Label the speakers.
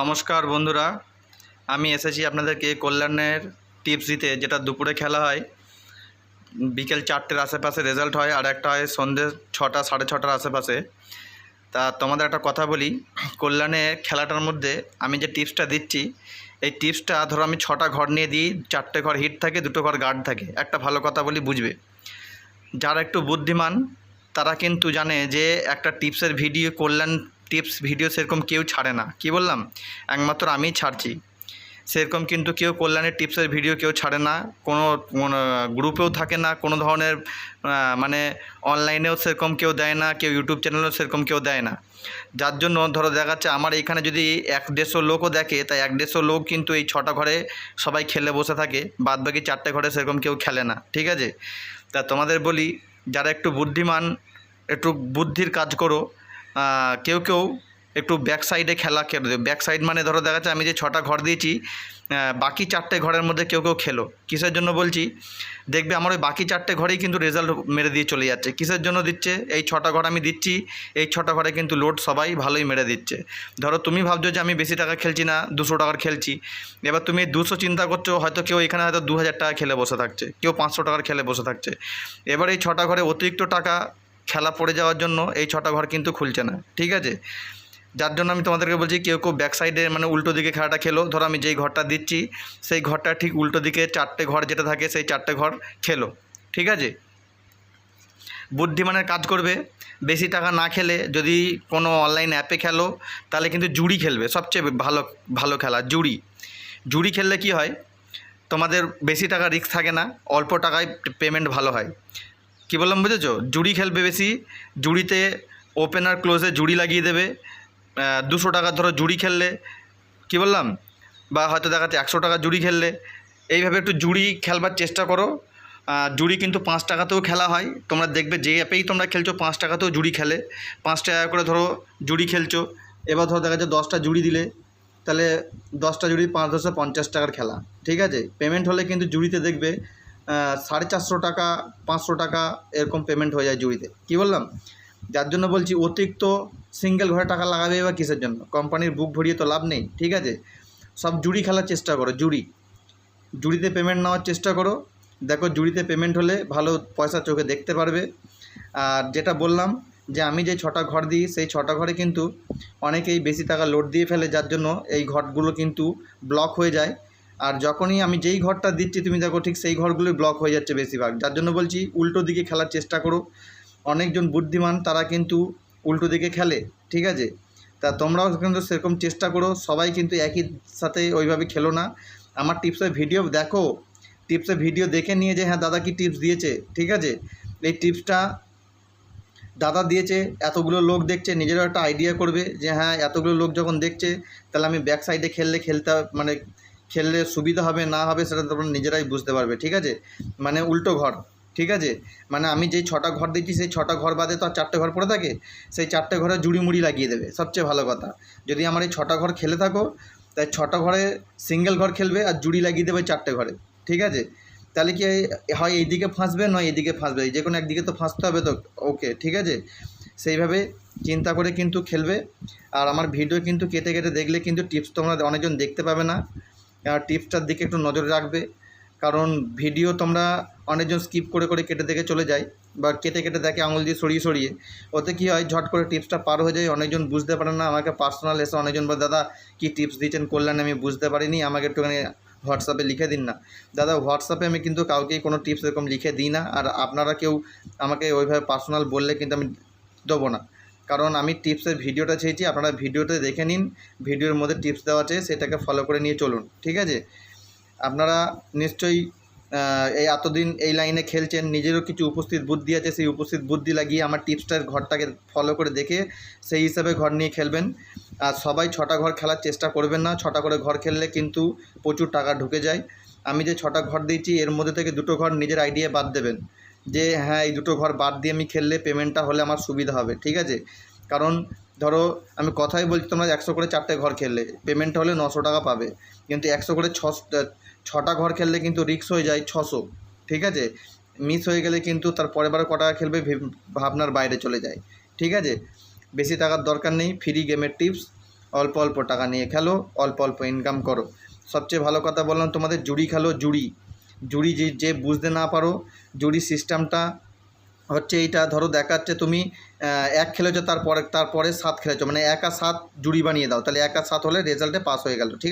Speaker 1: নমস্কার বন্ধুরা, আমি এসেছি আপনাদেরকে কল্যাণের টিপস দিতে, যেটা দুপুরে খেলা হয়। বিকেল চারটের আশেপাশে রেজাল্ট হয়, আর একটা হয় সন্ধ্যে ছটা, সাড়ে ছটার আশেপাশে। তা তোমাদের একটা কথা বলি, কল্যাণে খেলাটার মধ্যে আমি যে টিপসটা দিচ্ছি, এই টিপসটা ধরো আমি ছটা ঘর নিয়ে দিই, চারটে ঘর হিট থাকে, দুটো ঘর গার্ড থাকে। একটা ভালো কথা বলি, বুঝবে? যারা একটু বুদ্ধিমান, তারা কিন্তু জানে যে একটা টিপসের ভিডিও কল্যাণ টিপস ভিডিও সেরকম কেউ ছাড়ে না। কি বললাম? একমাত্র আমিই ছাড়ছি। সেরকম কিন্তু কেউ কল্যাণের টিপসের ভিডিও কেউ ছাড়ে না। কোনো গ্রুপেও থাকে না। কোনো ধরনের মানে অনলাইনেও সেরকম কেউ দেয় না। কেউ ইউটিউব চ্যানেলেও সেরকম কেউ দেয় না। যার জন্য ধরো দেখা যাচ্ছে আমার এখানে যদি এক দেড়শো লোকও দেখে, তাই এক দেড়শো লোক কিন্তু এই ছটা ঘরে সবাই খেলে বসে থাকে। বাদ বাকি চারটে ঘরে সেরকম কেউ খেলে না। ঠিক আছে? তা তোমাদের বলি, যারা একটু বুদ্ধিমান, একটু বুদ্ধির কাজ করো কেউ কেউ একটু ব্যাক সাইডে খেলা খেলে ব্যাক সাইড মানে ধরো দেখা যাচ্ছে আমি যে ছটা ঘর দিয়েছি বাকি চারটে ঘরের মধ্যে কেউ কেউ খেলো। কিসের জন্য বলছি? দেখবে আমার ওই বাকি চারটে ঘরেই কিন্তু রেজাল্ট মেরে দিয়ে চলে যাচ্ছে। কিসের জন্য দিচ্ছে? এই ছটা ঘর আমি দিচ্ছি, এই ছটা ঘরে কিন্তু লোড সবাই ভালোই মেরে দিচ্ছে। ধরো তুমি ভাবছ যে আমি বেশি টাকা খেলছি না, দুশো টাকার খেলছি। এবার তুমি দুশো চিন্তা করছ, হয়তো কেউ এখানে হয়তো দু হাজার টাকা খেলে বসে থাকছে, কেউ পাঁচশো টাকার খেলে বসে থাকছে। এবার এই ছটা ঘরে অতিরিক্ত টাকা খেলা পড়ে যাওয়ার জন্য এই ছটা ঘর কিন্তু খুলছে না, ঠিক আছে? যার জন্য আমি তোমাদেরকে বলছি, কেউ কেউ ব্যাক সাইডে মানে উল্টো দিকে খেলাটা খেলো। ধরো আমি যেই ঘরটা দিচ্ছি, সেই ঘরটা ঠিক উল্টো দিকে চারটে ঘর যেটা থাকে, সেই চারটে ঘর খেলো, ঠিক আছে? বুদ্ধিমানের কাজ করবে। বেশি টাকা না খেলে যদি কোনো অনলাইন অ্যাপে খেলো, তাহলে কিন্তু জুড়ি খেলবে, সবচেয়ে ভালো ভালো খেলা, জুড়ি। জুড়ি খেললে কি হয়? তোমাদের বেশি টাকা রিস্ক থাকে না, অল্প টাকায় পেমেন্ট ভালো হয়। কী বললাম বুঝেছ? জুড়ি খেলবে বেশি, জুড়িতে ওপেনার ক্লোজে জুড়ি লাগিয়ে দেবে দুশো টাকা ধরো জুড়ি খেললে, কী বললাম? বা হয়তো দেখাচ্ছে একশো টাকা জুড়ি খেললে, এইভাবে একটু জুড়ি খেলবার চেষ্টা করো। জুড়ি কিন্তু পাঁচ টাকাতেও খেলা হয়, তোমরা দেখবে যে অ্যাপেই তোমরা খেলছো, পাঁচ টাকাতেও জুড়ি খেলে। পাঁচ টাকা করে ধরো জুড়ি খেলছো, এবার ধরো দেখা যাচ্ছে দশটা জুড়ি দিলে, তাহলে দশটা জুড়ি পাঁচ দশে পঞ্চাশ টাকার খেলা, ঠিক আছে? পেমেন্ট হলে কিন্তু জুড়িতে দেখবে সাড়ে চারশো টাকা, পাঁচশো টাকা এরকম পেমেন্ট হয়ে যায় জুড়িতে। কী বললাম? যার জন্য বলছি অতিরিক্ত সিঙ্গেল ঘরে টাকা লাগাবে বা কিসের জন্য? কোম্পানির বুক ভরিয়ে তো লাভ নেই, ঠিক আছে? সব জুড়ি খেলার চেষ্টা করো, জুড়ি। জুড়িতে পেমেন্ট নেওয়ার চেষ্টা করো। দেখো জুড়িতে পেমেন্ট হলে ভালো পয়সা চোখে দেখতে পারবে। আর যেটা বললাম যে আমি যে ছটা ঘর দিই, সেই ছটা ঘরে কিন্তু অনেকেই বেশি টাকা লোড দিয়ে ফেলে, যার জন্য এই ঘরগুলো কিন্তু ব্লক হয়ে যায়। আর যখনই আমি যেই ঘরটা দিচ্ছি, তুমি দেখো ঠিক সেই ঘরগুলোই ব্লক হয়ে যাচ্ছে বেশিরভাগ। যার জন্য বলছি, উল্টো দিকে খেলার চেষ্টা করো। অনেকজন বুদ্ধিমান, তারা কিন্তু উল্টো দিকে খেলে, ঠিক আছে? তা তোমরাও কিন্তু সেরকম চেষ্টা করো। সবাই কিন্তু একই সাথে ওইভাবে খেলো না। আমার টিপসের ভিডিও দেখো। টিপসের ভিডিও দেখে নিয়ে যে হ্যাঁ দাদা কি টিপস দিয়েছে, ঠিক আছে? এই টিপসটা দাদা দিয়েছে, এতগুলো লোক দেখছে, নিজেরও একটা আইডিয়া করবে যে হ্যাঁ এতগুলো লোক যখন দেখছে, তাহলে আমি ব্যাক সাইডে খেললে খেলতে মানে খেললে সুবিধা হবে, না হবে সেটা তোমরা নিজেরাই বুঝতে পারবে, ঠিক আছে? মানে উল্টো ঘর, ঠিক আছে? মানে আমি যেই ছটা ঘর দিচ্ছি সেই ছটা ঘর বাদে তো আর চারটে ঘর পড়ে থাকে? সেই চারটে ঘরে জুড়ি মুড়ি লাগিয়ে দেবে, সবচেয়ে ভালো কথা। যদি আমার এই ছটা ঘর খেলে থাকো, তাই ছটা ঘরে সিঙ্গেল ঘর খেলবে আর জুড়ি লাগিয়ে দেবে চারটে ঘরে, ঠিক আছে? তাহলে কি হয় এইদিকে ফাঁসবে, নয় এইদিকে ফাঁসবে? যে কোনো একদিকে তো ফাঁসতে হবে তো ওকে ঠিক আছে? সেইভাবে চিন্তা করে কিন্তু খেলবে। আর আমার ভিডিও কিন্তু কেটে কেটে দেখলে কিন্তু টিপস তোমরা অনেকজন দেখতে পাবে না। টিপসটার দিকে একটু নজর রাখবে। কারণ ভিডিও তোমরা অনেকজন স্কিপ করে করে কেটে দেখে চলে যায় বা কেটে কেটে দেখে আঙুল দিয়ে সরিয়ে সরিয়ে। ওতে কী হয়, ঝট করে টিপসটা পার হয়ে যায়, অনেকজন বুঝতে পারে না আমাকে পার্সোনাল এসে অনেকজন বলে, দাদা, কী টিপস দিয়েছেন করলেন? আমি বুঝতে পারিনি, আমাকে একটুখানি হোয়াটসঅ্যাপে লিখে দিন না। দাদা, হোয়াটসঅ্যাপে আমি কিন্তু কাউকেই কোনো টিপস এরকম লিখে দিই না। আর আপনারা কেউ আমাকে ওইভাবে পার্সোনাল বললে কিন্তু আমি দেবো না। কারণ আমি টিপসের ভিডিওটা চেয়েছি, আপনারা ভিডিওতে দেখে নিন, ভিডিওর মধ্যে টিপস দেওয়া আছে, সেটাকে ফলো করে নিয়ে চলুন, ঠিক আছে? আপনারা নিশ্চয়ই এই এতদিন এই লাইনে খেলছেন, নিজেরও কিছু উপস্থিত বুদ্ধি আছে, সেই উপস্থিত বুদ্ধি লাগিয়ে আমার টিপসটার ঘরটাকে ফলো করে দেখে সেই হিসাবে ঘর নিয়ে খেলবেন। আর সবাই ছটা ঘর খেলার চেষ্টা করবেন না, ছটা করে ঘর খেললে কিন্তু প্রচুর টাকা ঢুকে যায়। আমি যে ছটা ঘর দিয়েছি, এর মধ্যে থেকে দুটো ঘর নিজের আইডিয়া বাদ দেবেন। যে হ্যাঁ এই দুটো ঘর বাদ দিয়ে আমি খেললে পেমেন্টটা হলে আমার সুবিধা হবে, ঠিক আছে? কারণ ধরো আমি কথাই বলছি তোমরা একশো করে চারটে ঘর খেললে পেমেন্ট হলে নশো টাকা পাবে। কিন্তু একশো করে ছ, ছটা ঘর খেললে কিন্তু রিক্স হয়ে যায় ছশো, ঠিক আছে? মিস হয়ে গেলে কিন্তু তার পরের বার ক টাকা খেলবে ভেব- ভাবনার বাইরে চলে যায়, ঠিক আছে? বেশি টাকার দরকার নেই ফ্রি গেমের টিপস অল্প অল্প টাকা নিয়ে খেলো, অল্প অল্প ইনকাম করো। সবচেয়ে ভালো কথা বললাম তোমাদের, জুড়ি খেলো, জুড়ি। জুড়ি যে যে বুঝতে না পারো, জুড়ি সিস্টেমটা হচ্ছে এইটা, ধরো দেখাচ্ছে তুমি এক খেলেছো, তারপরে তারপরে সাত খেলেছো মানে এক আর সাত জুড়ি বানিয়ে দাও, তাহলে এক আর সাত হলে রেজাল্টে পাস হয়ে গেল, ঠিক